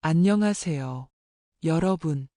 안녕하세요. 여러분.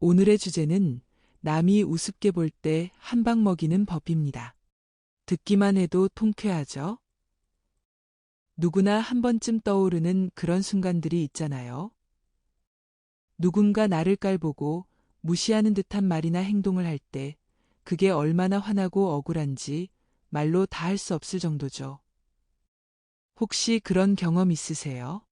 오늘의 주제는 남이 우습게 볼 때 한 방 먹이는 법입니다. 듣기만 해도 통쾌하죠? 누구나 한 번쯤 떠오르는 그런 순간들이 있잖아요. 누군가 나를 깔보고 무시하는 듯한 말이나 행동을 할 때 그게 얼마나 화나고 억울한지 말로 다 할 수 없을 정도죠. 혹시 그런 경험 있으세요?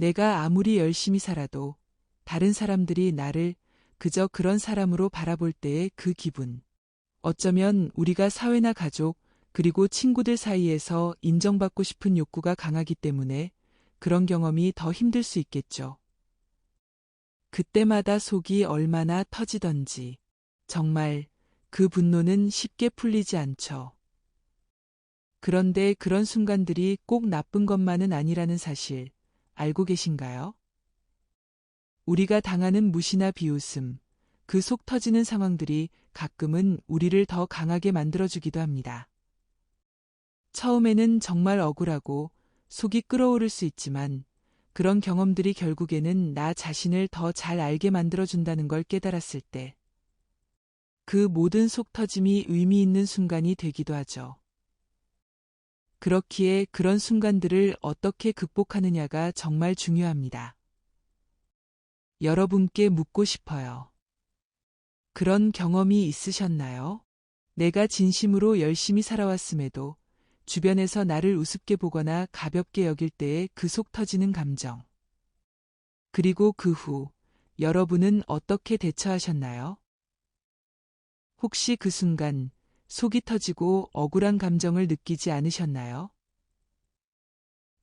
내가 아무리 열심히 살아도 다른 사람들이 나를 그저 그런 사람으로 바라볼 때의 그 기분. 어쩌면 우리가 사회나 가족, 그리고 친구들 사이에서 인정받고 싶은 욕구가 강하기 때문에 그런 경험이 더 힘들 수 있겠죠. 그때마다 속이 얼마나 터지던지. 정말 그 분노는 쉽게 풀리지 않죠. 그런데 그런 순간들이 꼭 나쁜 것만은 아니라는 사실 알고 계신가요? 우리가 당하는 무시나 비웃음, 그 속 터지는 상황들이 가끔은 우리를 더 강하게 만들어주기도 합니다. 처음에는 정말 억울하고 속이 끓어오를 수 있지만 그런 경험들이 결국에는 나 자신을 더 잘 알게 만들어준다는 걸 깨달았을 때 그 모든 속 터짐이 의미 있는 순간이 되기도 하죠. 그렇기에 그런 순간들을 어떻게 극복하느냐가 정말 중요합니다. 여러분께 묻고 싶어요. 그런 경험이 있으셨나요? 내가 진심으로 열심히 살아왔음에도 주변에서 나를 우습게 보거나 가볍게 여길 때의 그 속 터지는 감정. 그리고 그 후 여러분은 어떻게 대처하셨나요? 혹시 그 순간 속이 터지고 억울한 감정을 느끼지 않으셨나요?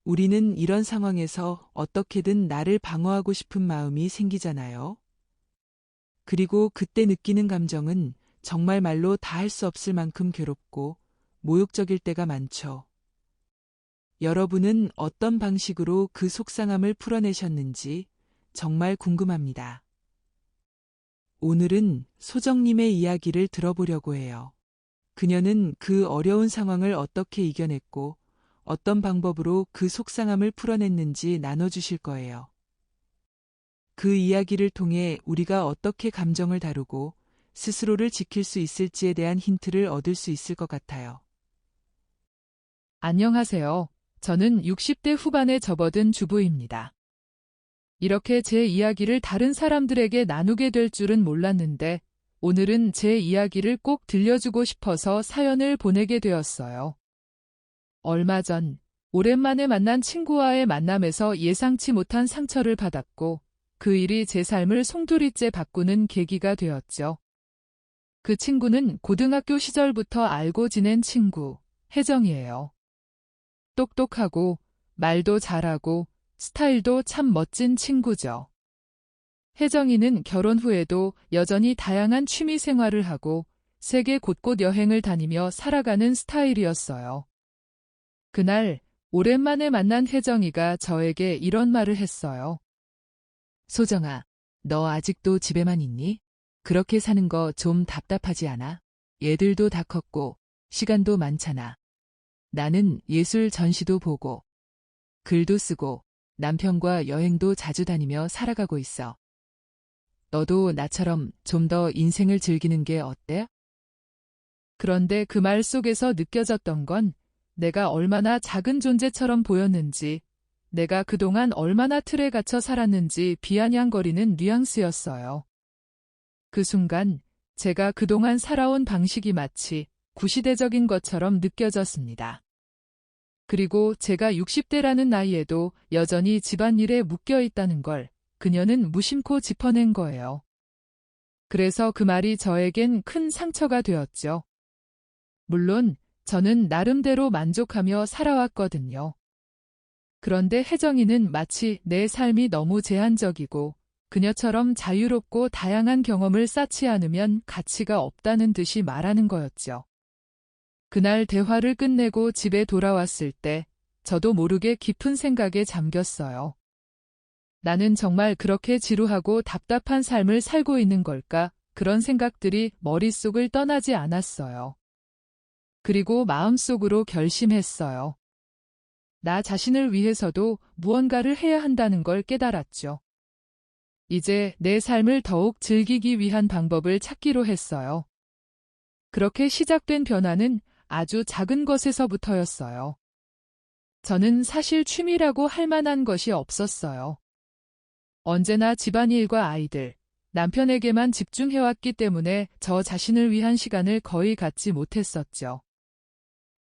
우리는 이런 상황에서 어떻게든 나를 방어하고 싶은 마음이 생기잖아요. 그리고 그때 느끼는 감정은 정말 말로 다 할 수 없을 만큼 괴롭고 모욕적일 때가 많죠. 여러분은 어떤 방식으로 그 속상함을 풀어내셨는지 정말 궁금합니다. 오늘은 소정님의 이야기를 들어보려고 해요. 그녀는 그 어려운 상황을 어떻게 이겨냈고 어떤 방법으로 그 속상함을 풀어냈는지 나눠주실 거예요. 그 이야기를 통해 우리가 어떻게 감정을 다루고 스스로를 지킬 수 있을지에 대한 힌트를 얻을 수 있을 것 같아요. 안녕하세요. 저는 60대 후반에 접어든 주부입니다. 이렇게 제 이야기를 다른 사람들에게 나누게 될 줄은 몰랐는데 오늘은 제 이야기를 꼭 들려주고 싶어서 사연을 보내게 되었어요. 얼마 전 오랜만에 만난 친구와의 만남에서 예상치 못한 상처를 받았고 그 일이 제 삶을 송두리째 바꾸는 계기가 되었죠. 그 친구는 고등학교 시절부터 알고 지낸 친구, 혜정이에요. 똑똑하고 말도 잘하고 스타일도 참 멋진 친구죠. 혜정이는 결혼 후에도 여전히 다양한 취미 생활을 하고 세계 곳곳 여행을 다니며 살아가는 스타일이었어요. 그날 오랜만에 만난 혜정이가 저에게 이런 말을 했어요. 소정아, 너 아직도 집에만 있니? 그렇게 사는 거 좀 답답하지 않아? 얘들도 다 컸고 시간도 많잖아. 나는 예술 전시도 보고 글도 쓰고 남편과 여행도 자주 다니며 살아가고 있어. 너도 나처럼 좀 더 인생을 즐기는 게 어때? 그런데 그 말 속에서 느껴졌던 건 내가 얼마나 작은 존재처럼 보였는지, 내가 그동안 얼마나 틀에 갇혀 살았는지 비아냥거리는 뉘앙스였어요. 그 순간 제가 그동안 살아온 방식이 마치 구시대적인 것처럼 느껴졌습니다. 그리고 제가 60대라는 나이에도 여전히 집안일에 묶여 있다는 걸 그녀는 무심코 짚어낸 거예요. 그래서 그 말이 저에겐 큰 상처가 되었죠. 물론 저는 나름대로 만족하며 살아왔거든요. 그런데 혜정이는 마치 내 삶이 너무 제한적이고 그녀처럼 자유롭고 다양한 경험을 쌓지 않으면 가치가 없다는 듯이 말하는 거였죠. 그날 대화를 끝내고 집에 돌아왔을 때 저도 모르게 깊은 생각에 잠겼어요. 나는 정말 그렇게 지루하고 답답한 삶을 살고 있는 걸까? 그런 생각들이 머릿속을 떠나지 않았어요. 그리고 마음속으로 결심했어요. 나 자신을 위해서도 무언가를 해야 한다는 걸 깨달았죠. 이제 내 삶을 더욱 즐기기 위한 방법을 찾기로 했어요. 그렇게 시작된 변화는 아주 작은 것에서부터였어요. 저는 사실 취미라고 할 만한 것이 없었어요. 언제나 집안일과 아이들, 남편에게만 집중해왔기 때문에 저 자신을 위한 시간을 거의 갖지 못했었죠.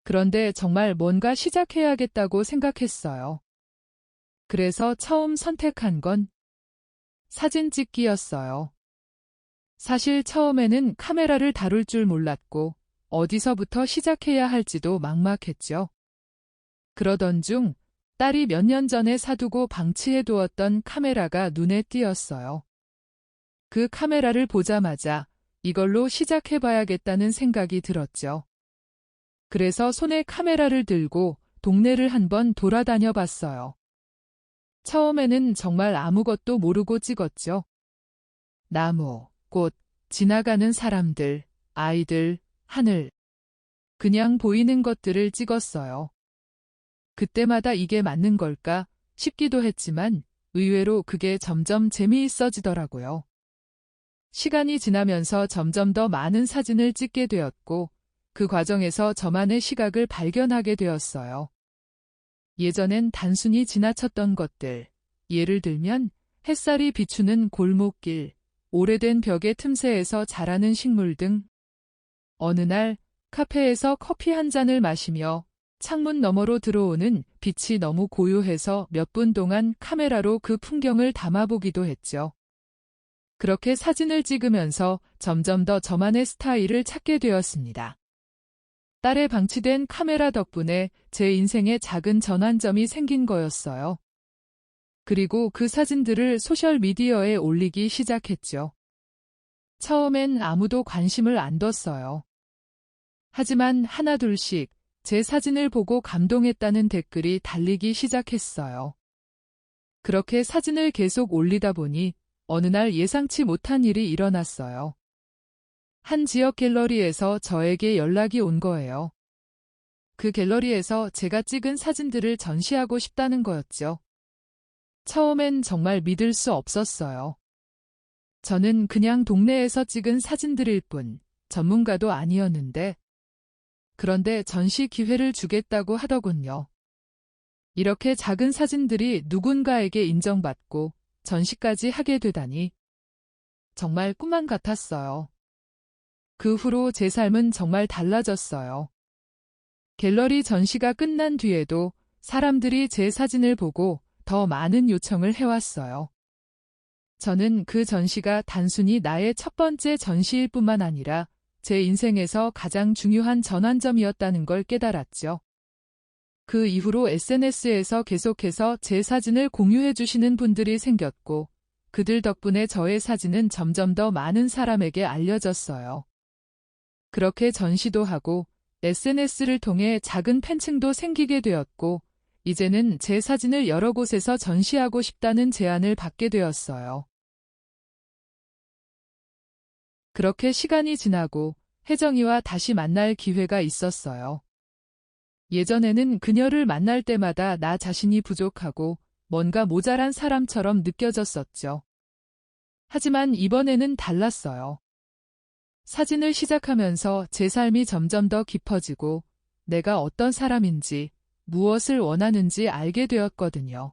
그런데 정말 뭔가 시작해야겠다고 생각했어요. 그래서 처음 선택한 건 사진 찍기였어요. 사실 처음에는 카메라를 다룰 줄 몰랐고 어디서부터 시작해야 할지도 막막했죠. 그러던 중 딸이 몇 년 전에 사두고 방치해 두었던 카메라가 눈에 띄었어요. 그 카메라를 보자마자 이걸로 시작해봐야겠다는 생각이 들었죠. 그래서 손에 카메라를 들고 동네를 한번 돌아다녀 봤어요. 처음에는 정말 아무것도 모르고 찍었죠. 나무, 꽃, 지나가는 사람들, 아이들, 하늘. 그냥 보이는 것들을 찍었어요. 그때마다 이게 맞는 걸까 싶기도 했지만 의외로 그게 점점 재미있어지더라고요. 시간이 지나면서 점점 더 많은 사진을 찍게 되었고 그 과정에서 저만의 시각을 발견하게 되었어요. 예전엔 단순히 지나쳤던 것들, 예를 들면 햇살이 비추는 골목길, 오래된 벽의 틈새에서 자라는 식물 등 어느 날 카페에서 커피 한 잔을 마시며 창문 너머로 들어오는 빛이 너무 고요해서 몇 분 동안 카메라로 그 풍경을 담아보기도 했죠. 그렇게 사진을 찍으면서 점점 더 저만의 스타일을 찾게 되었습니다. 딸에 방치된 카메라 덕분에 제 인생에 작은 전환점이 생긴 거였어요. 그리고 그 사진들을 소셜미디어에 올리기 시작했죠. 처음엔 아무도 관심을 안 뒀어요. 하지만 하나둘씩 제 사진을 보고 감동했다는 댓글이 달리기 시작했어요. 그렇게 사진을 계속 올리다 보니 어느 날 예상치 못한 일이 일어났어요. 한 지역 갤러리에서 저에게 연락이 온 거예요. 그 갤러리에서 제가 찍은 사진들을 전시하고 싶다는 거였죠. 처음엔 정말 믿을 수 없었어요. 저는 그냥 동네에서 찍은 사진들일 뿐 전문가도 아니었는데 그런데 전시 기회를 주겠다고 하더군요. 이렇게 작은 사진들이 누군가에게 인정받고 전시까지 하게 되다니 정말 꿈만 같았어요. 그 후로 제 삶은 정말 달라졌어요. 갤러리 전시가 끝난 뒤에도 사람들이 제 사진을 보고 더 많은 요청을 해왔어요. 저는 그 전시가 단순히 나의 첫 번째 전시일 뿐만 아니라 제 인생에서 가장 중요한 전환점이었다는 걸 깨달았죠. 그 이후로 SNS에서 계속해서 제 사진을 공유해 주시는 분들이 생겼고, 그들 덕분에 저의 사진은 점점 더 많은 사람에게 알려졌어요. 그렇게 전시도 하고, SNS를 통해 작은 팬층도 생기게 되었고, 이제는 제 사진을 여러 곳에서 전시하고 싶다는 제안을 받게 되었어요. 그렇게 시간이 지나고 혜정이와 다시 만날 기회가 있었어요. 예전에는 그녀를 만날 때마다 나 자신이 부족하고 뭔가 모자란 사람처럼 느껴졌었죠. 하지만 이번에는 달랐어요. 사진을 시작하면서 제 삶이 점점 더 깊어지고 내가 어떤 사람인지 무엇을 원하는지 알게 되었거든요.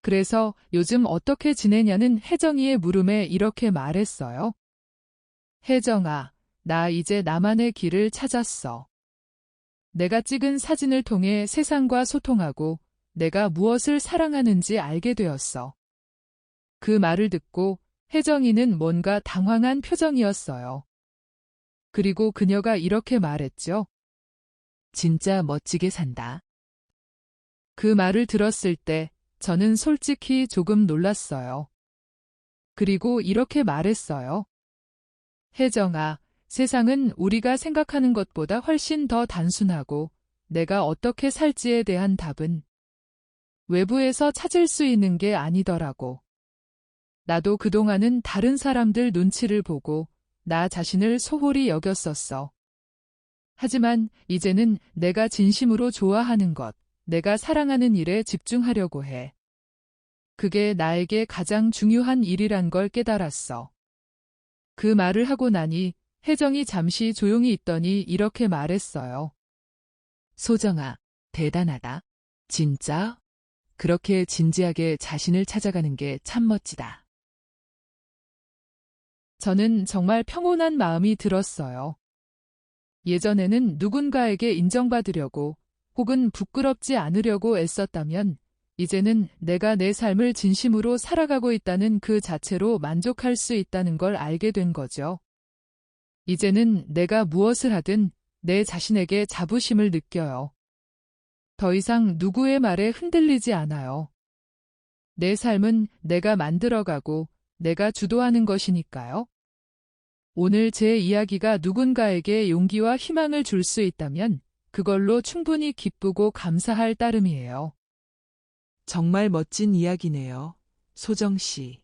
그래서 요즘 어떻게 지내냐는 혜정이의 물음에 이렇게 말했어요. 혜정아, 나 이제 나만의 길을 찾았어. 내가 찍은 사진을 통해 세상과 소통하고 내가 무엇을 사랑하는지 알게 되었어. 그 말을 듣고 혜정이는 뭔가 당황한 표정이었어요. 그리고 그녀가 이렇게 말했죠. 진짜 멋지게 산다. 그 말을 들었을 때 저는 솔직히 조금 놀랐어요. 그리고 이렇게 말했어요. 혜정아, 세상은 우리가 생각하는 것보다 훨씬 더 단순하고 내가 어떻게 살지에 대한 답은 외부에서 찾을 수 있는 게 아니더라고. 나도 그동안은 다른 사람들 눈치를 보고 나 자신을 소홀히 여겼었어. 하지만 이제는 내가 진심으로 좋아하는 것, 내가 사랑하는 일에 집중하려고 해. 그게 나에게 가장 중요한 일이란 걸 깨달았어. 그 말을 하고 나니 혜정이 잠시 조용히 있더니 이렇게 말했어요. 소정아, 대단하다. 진짜? 그렇게 진지하게 자신을 찾아가는 게 참 멋지다. 저는 정말 평온한 마음이 들었어요. 예전에는 누군가에게 인정받으려고 혹은 부끄럽지 않으려고 애썼다면 이제는 내가 내 삶을 진심으로 살아가고 있다는 그 자체로 만족할 수 있다는 걸 알게 된 거죠. 이제는 내가 무엇을 하든 내 자신에게 자부심을 느껴요. 더 이상 누구의 말에 흔들리지 않아요. 내 삶은 내가 만들어가고 내가 주도하는 것이니까요. 오늘 제 이야기가 누군가에게 용기와 희망을 줄 수 있다면 그걸로 충분히 기쁘고 감사할 따름이에요. 정말 멋진 이야기네요. 소정 씨.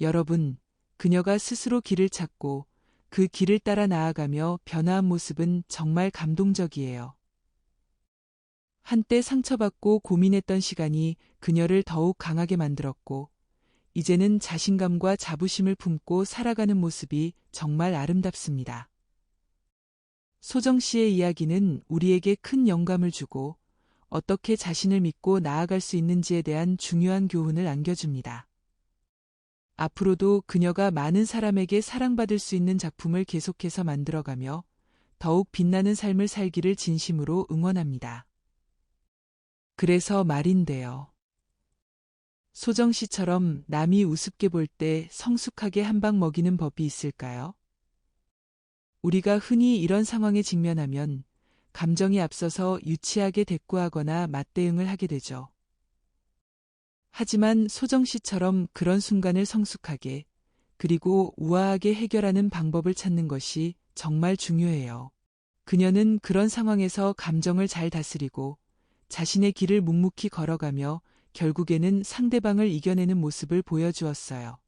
여러분, 그녀가 스스로 길을 찾고 그 길을 따라 나아가며 변화한 모습은 정말 감동적이에요. 한때 상처받고 고민했던 시간이 그녀를 더욱 강하게 만들었고, 이제는 자신감과 자부심을 품고 살아가는 모습이 정말 아름답습니다. 소정 씨의 이야기는 우리에게 큰 영감을 주고 어떻게 자신을 믿고 나아갈 수 있는지에 대한 중요한 교훈을 안겨줍니다. 앞으로도 그녀가 많은 사람에게 사랑받을 수 있는 작품을 계속해서 만들어가며 더욱 빛나는 삶을 살기를 진심으로 응원합니다. 그래서 말인데요. 소정 씨처럼 남이 우습게 볼 때 성숙하게 한 방 먹이는 법이 있을까요? 우리가 흔히 이런 상황에 직면하면 감정이 앞서서 유치하게 대꾸하거나 맞대응을 하게 되죠. 하지만 소정 씨처럼 그런 순간을 성숙하게 그리고 우아하게 해결하는 방법을 찾는 것이 정말 중요해요. 그녀는 그런 상황에서 감정을 잘 다스리고 자신의 길을 묵묵히 걸어가며 결국에는 상대방을 이겨내는 모습을 보여주었어요.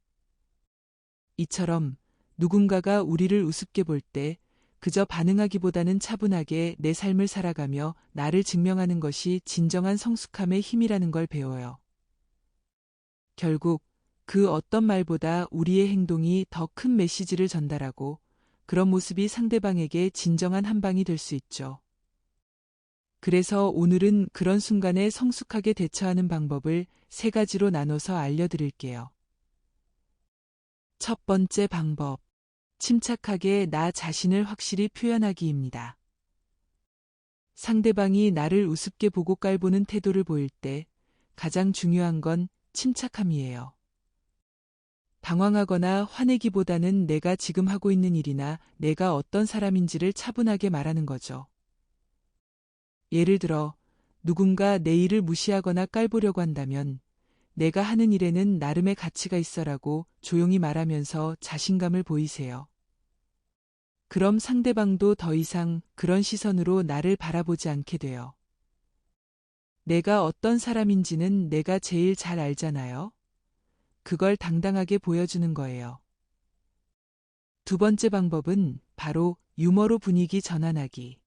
이처럼 누군가가 우리를 우습게 볼 때 그저 반응하기보다는 차분하게 내 삶을 살아가며 나를 증명하는 것이 진정한 성숙함의 힘이라는 걸 배워요. 결국 그 어떤 말보다 우리의 행동이 더 큰 메시지를 전달하고 그런 모습이 상대방에게 진정한 한방이 될 수 있죠. 그래서 오늘은 그런 순간에 성숙하게 대처하는 방법을 세 가지로 나눠서 알려드릴게요. 첫 번째 방법. 침착하게 나 자신을 확실히 표현하기입니다. 상대방이 나를 우습게 보고 깔보는 태도를 보일 때 가장 중요한 건 침착함이에요. 당황하거나 화내기보다는 내가 지금 하고 있는 일이나 내가 어떤 사람인지를 차분하게 말하는 거죠. 예를 들어, 누군가 내 일을 무시하거나 깔보려고 한다면 내가 하는 일에는 나름의 가치가 있어라고 조용히 말하면서 자신감을 보이세요. 그럼 상대방도 더 이상 그런 시선으로 나를 바라보지 않게 돼요. 내가 어떤 사람인지는 내가 제일 잘 알잖아요. 그걸 당당하게 보여주는 거예요. 두 번째 방법은 바로 유머로 분위기 전환하기.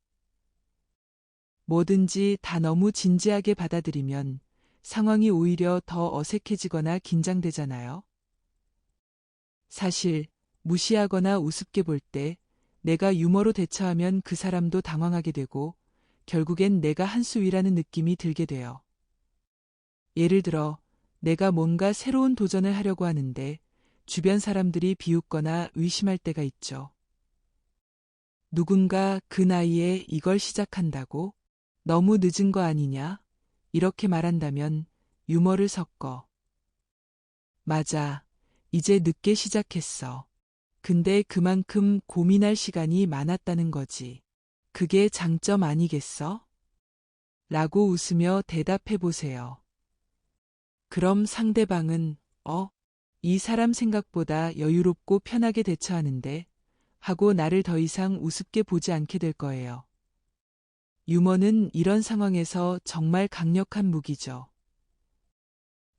뭐든지 다 너무 진지하게 받아들이면 상황이 오히려 더 어색해지거나 긴장되잖아요. 사실 무시하거나 우습게 볼 때 내가 유머로 대처하면 그 사람도 당황하게 되고 결국엔 내가 한수 위라는 느낌이 들게 돼요. 예를 들어 내가 뭔가 새로운 도전을 하려고 하는데 주변 사람들이 비웃거나 의심할 때가 있죠. 누군가 그 나이에 이걸 시작한다고? 너무 늦은 거 아니냐? 이렇게 말한다면 유머를 섞어. 맞아. 이제 늦게 시작했어. 근데 그만큼 고민할 시간이 많았다는 거지. 그게 장점 아니겠어? 라고 웃으며 대답해 보세요. 그럼 상대방은, 어? 이 사람 생각보다 여유롭고 편하게 대처하는데, 하고 나를 더 이상 우습게 보지 않게 될 거예요. 유머는 이런 상황에서 정말 강력한 무기죠.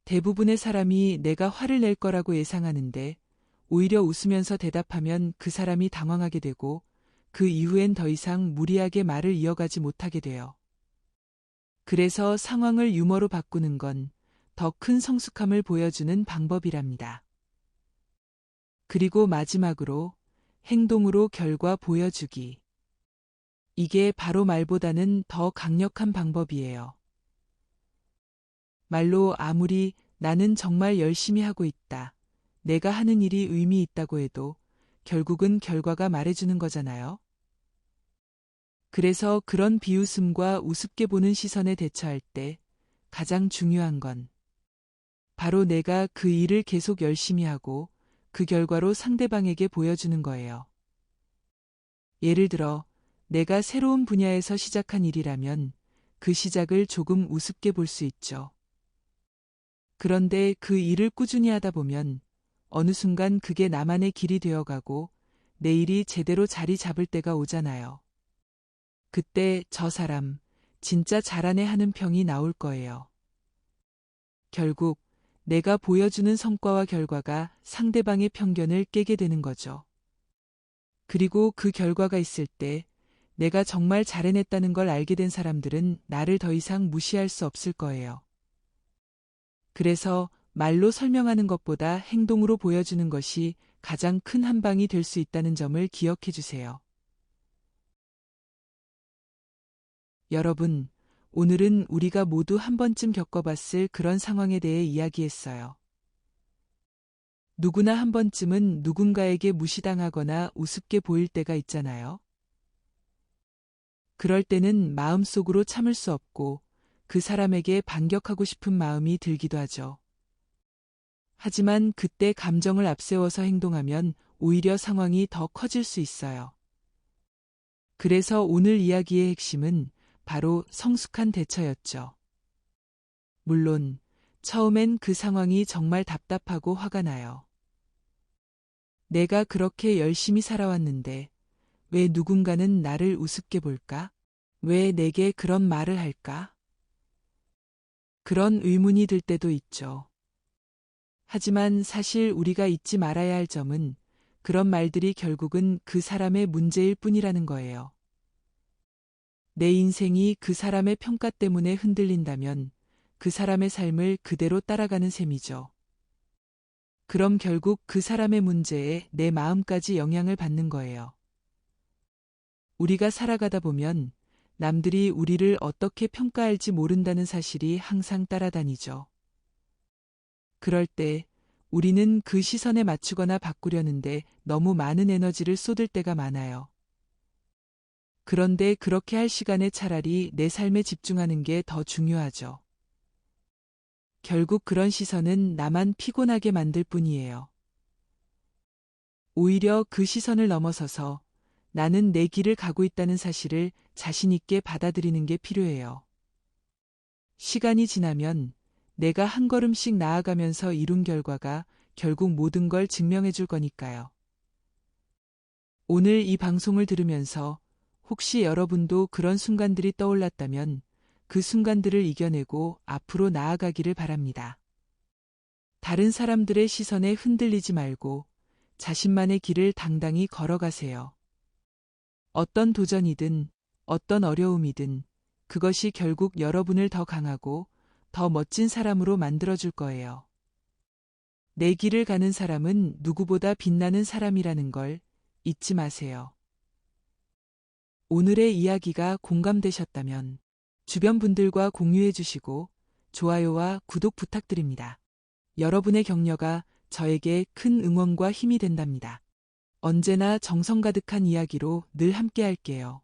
대부분의 사람이 내가 화를 낼 거라고 예상하는데, 오히려 웃으면서 대답하면 그 사람이 당황하게 되고 그 이후엔 더 이상 무리하게 말을 이어가지 못하게 돼요. 그래서 상황을 유머로 바꾸는 건 더 큰 성숙함을 보여주는 방법이랍니다. 그리고 마지막으로 행동으로 결과 보여주기. 이게 바로 말보다는 더 강력한 방법이에요. 말로 아무리 나는 정말 열심히 하고 있다. 내가 하는 일이 의미 있다고 해도 결국은 결과가 말해주는 거잖아요. 그래서 그런 비웃음과 우습게 보는 시선에 대처할 때 가장 중요한 건 바로 내가 그 일을 계속 열심히 하고 그 결과로 상대방에게 보여주는 거예요. 예를 들어, 내가 새로운 분야에서 시작한 일이라면 그 시작을 조금 우습게 볼 수 있죠. 그런데 그 일을 꾸준히 하다 보면 어느 순간 그게 나만의 길이 되어가고 내 일이 제대로 자리 잡을 때가 오잖아요. 그때 저 사람 진짜 잘하네 하는 평이 나올 거예요. 결국 내가 보여주는 성과와 결과가 상대방의 편견을 깨게 되는 거죠. 그리고 그 결과가 있을 때 내가 정말 잘 해냈다는 걸 알게 된 사람들은 나를 더 이상 무시할 수 없을 거예요. 그래서 말로 설명하는 것보다 행동으로 보여주는 것이 가장 큰 한방이 될 수 있다는 점을 기억해 주세요. 여러분, 오늘은 우리가 모두 한 번쯤 겪어봤을 그런 상황에 대해 이야기했어요. 누구나 한 번쯤은 누군가에게 무시당하거나 우습게 보일 때가 있잖아요. 그럴 때는 마음속으로 참을 수 없고 그 사람에게 반격하고 싶은 마음이 들기도 하죠. 하지만 그때 감정을 앞세워서 행동하면 오히려 상황이 더 커질 수 있어요. 그래서 오늘 이야기의 핵심은 바로 성숙한 대처였죠. 물론, 처음엔 그 상황이 정말 답답하고 화가 나요. 내가 그렇게 열심히 살아왔는데, 왜 누군가는 나를 우습게 볼까? 왜 내게 그런 말을 할까? 그런 의문이 들 때도 있죠. 하지만 사실 우리가 잊지 말아야 할 점은 그런 말들이 결국은 그 사람의 문제일 뿐이라는 거예요. 내 인생이 그 사람의 평가 때문에 흔들린다면 그 사람의 삶을 그대로 따라가는 셈이죠. 그럼 결국 그 사람의 문제에 내 마음까지 영향을 받는 거예요. 우리가 살아가다 보면 남들이 우리를 어떻게 평가할지 모른다는 사실이 항상 따라다니죠. 그럴 때 우리는 그 시선에 맞추거나 바꾸려는데 너무 많은 에너지를 쏟을 때가 많아요. 그런데 그렇게 할 시간에 차라리 내 삶에 집중하는 게 더 중요하죠. 결국 그런 시선은 나만 피곤하게 만들 뿐이에요. 오히려 그 시선을 넘어서서 나는 내 길을 가고 있다는 사실을 자신있게 받아들이는 게 필요해요. 시간이 지나면 내가 한 걸음씩 나아가면서 이룬 결과가 결국 모든 걸 증명해 줄 거니까요. 오늘 이 방송을 들으면서 혹시 여러분도 그런 순간들이 떠올랐다면 그 순간들을 이겨내고 앞으로 나아가기를 바랍니다. 다른 사람들의 시선에 흔들리지 말고 자신만의 길을 당당히 걸어가세요. 어떤 도전이든 어떤 어려움이든 그것이 결국 여러분을 더 강하고 더 멋진 사람으로 만들어줄 거예요. 내 길을 가는 사람은 누구보다 빛나는 사람이라는 걸 잊지 마세요. 오늘의 이야기가 공감되셨다면 주변 분들과 공유해 주시고 좋아요와 구독 부탁드립니다. 여러분의 격려가 저에게 큰 응원과 힘이 된답니다. 언제나 정성 가득한 이야기로 늘 함께 할게요.